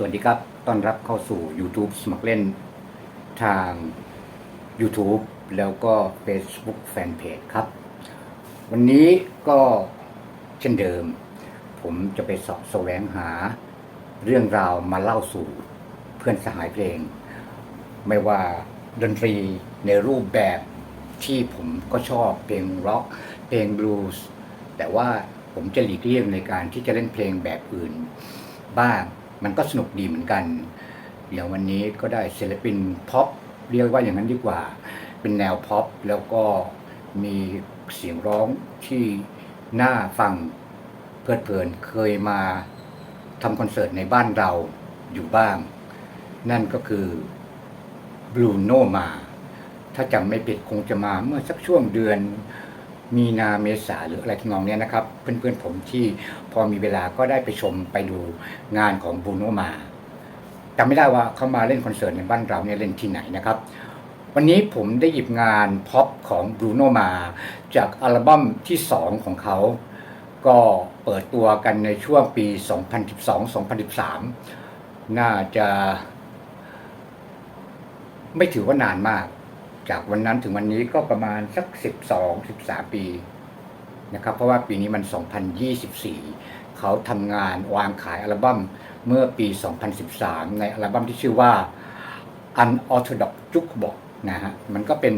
สวัสดีครับ ต้อนรับเข้าสู่ YouTube สมัครเล่นทาง YouTube แล้วก็ Facebook Fanpage ครับ วันนี้ก็เช่นเดิม ผมจะไปสอบแสวงหาเรื่องราวมาเล่าสู่เพื่อนสหายเพลง ไม่ว่าดนตรีในรูปแบบที่ผมก็ชอบเพลงร็อก เพลงบลูส์แต่ว่าผมจะหลีกเลี่ยงในการที่จะเล่นเพลงแบบอื่น บ้าง มันก็สนุกดีเหมือนกันอย่างวันนี้ก็ได้ศิลปินพ็อปเรียกว่าอย่างนั้นดีกว่า เป็นแนวพ็อปแล้วก็มีเสียงร้องที่น่าฟังเพลิดเพลินเคยมาทำคอนเสิร์ตในบ้านเราอยู่บ้าง นั่นก็คือบรูโนมา ถ้าจำไม่ผิดคงจะมาเมื่อสักช่วงเดือน มีนาเมษาหรืออะไรที่งองเนี้ยนะครับ เพื่อนๆผมที่พอมีเวลาก็ได้ไปชมไปดูงานของบูโนมาจำไม่ได้ว่าเขามาเล่นคอนเสิร์ตในบ้านเราเนี่ยเล่นที่ไหนนะครับ วันนี้ผมได้หยิบงานพ็อปของบรูโนมา จากอัลบั้มที่ 2 ของเขา ก็เปิดตัวกันในช่วงปี 2012-2013 น่าจะ ไม่ถือว่านานมาก จากวันนั้นถึงวันนี้ก็ประมาณสัก 12 13 ปีนะครับ เพราะว่าปีนี้มัน 2024 เขาทำงานวางขายอัลบั้มเมื่อปี 2013 ในอัลบั้มที่ชื่อว่า Unorthodox Jukebox นะฮะ มันก็เป็น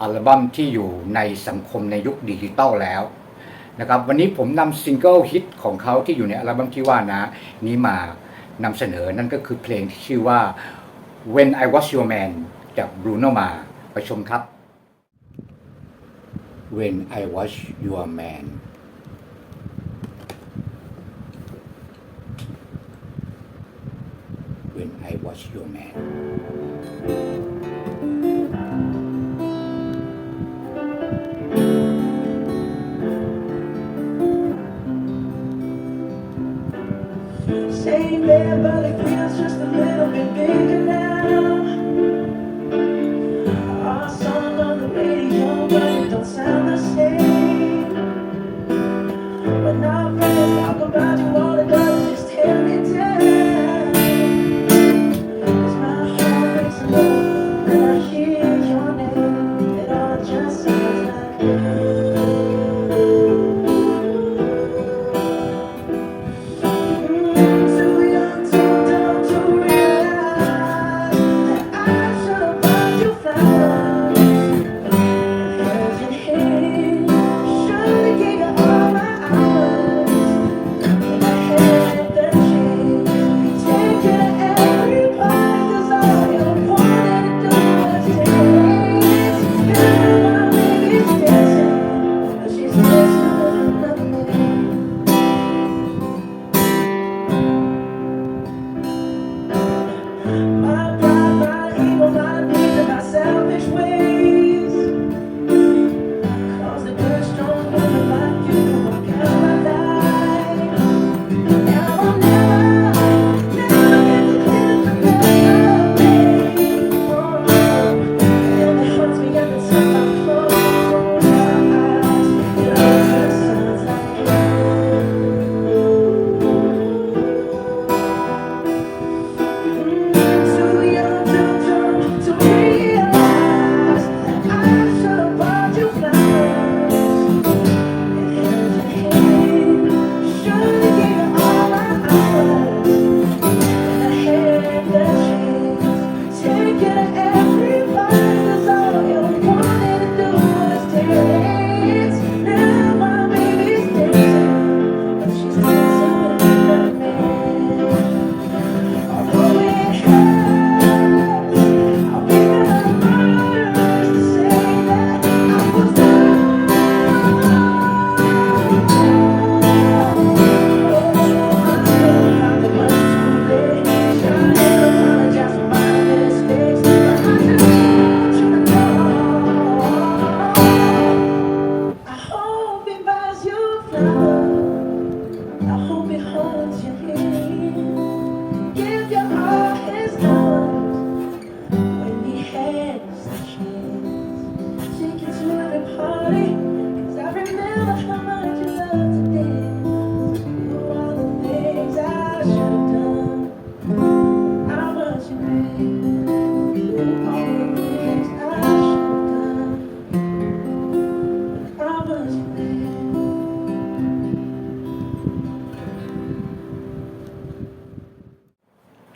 อัลบั้มที่อยู่ในสังคมในยุคดิจิตอลแล้วนะครับ วันนี้ผมนำซิงเกิลฮิตของเขาที่อยู่ในอัลบั้มที่ว่านะ นี้มานำเสนอนั่นก็คือเพลงที่ชื่อว่า When I Was Your Man จาก Bruno Mars ไปชมครับ When I Was Your Man When I Was Your Man 'Cause Same there, but it feels just a little bit bigger Sound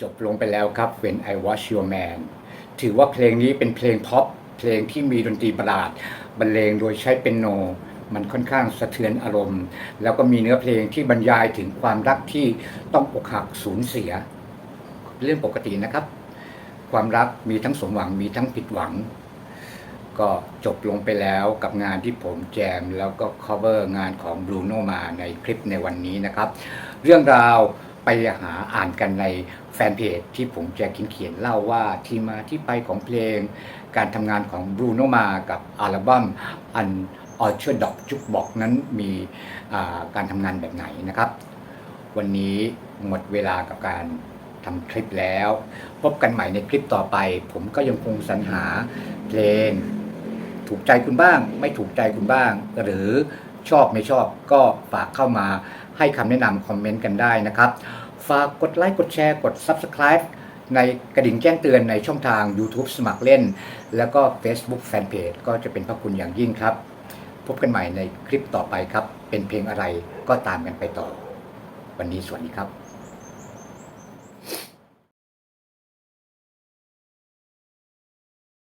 จบลงไปแล้วครับ When I Watch Your Man ถือว่าเพลงนี้เป็นเพลงพ็อป เพลงที่มีดนตรีประหลาดบรรเลงโดยใช้เป็นโน มันค่อนข้างสะเทือนอารมณ์ แล้วก็มีเนื้อเพลงที่บรรยายถึงความรักที่ต้องอกหักสูญเสีย เรื่องปกตินะครับ ความรักมีทั้งสมหวังมีทั้งผิดหวัง ก็จบลงไปแล้วกับงานที่ผมแจมแล้วก็ cover งานของ Bruno มาในคลิปในวันนี้นะครับ เรื่องราวไปหาอ่านกันในแฟนเพจที่ผมจะเขียนเขียนเล่าว่าที่มาที่ไปของเพลง การทำงานของ Bruno มากับอัลบั้มอัน An Orthodox Jukebox นั้นมีการทำงานแบบไหนนะครับ วันนี้หมดเวลากับการทำคลิปแล้ว พบกันใหม่ในคลิปต่อไป ผมก็ยังคงสรรหาเพลง ถูกใจคุณบ้าง ไม่ถูกใจคุณบ้าง หรือชอบไม่ชอบก็ฝากเข้ามาให้คำแนะนำคอมเมนต์กันได้นะครับ ฝากกดไลค์กดแชร์กด Subscribe ในกระดิ่งแจ้งเตือนในช่องทาง YouTube สมัครเล่น แล้วก็ Facebook Fanpage ก็จะเป็นพระคุณอย่างยิ่งครับ พบกันใหม่ในคลิปต่อไปครับ เป็นเพลงอะไรก็ตามกันไปต่อ วันนี้สวัสดีครับ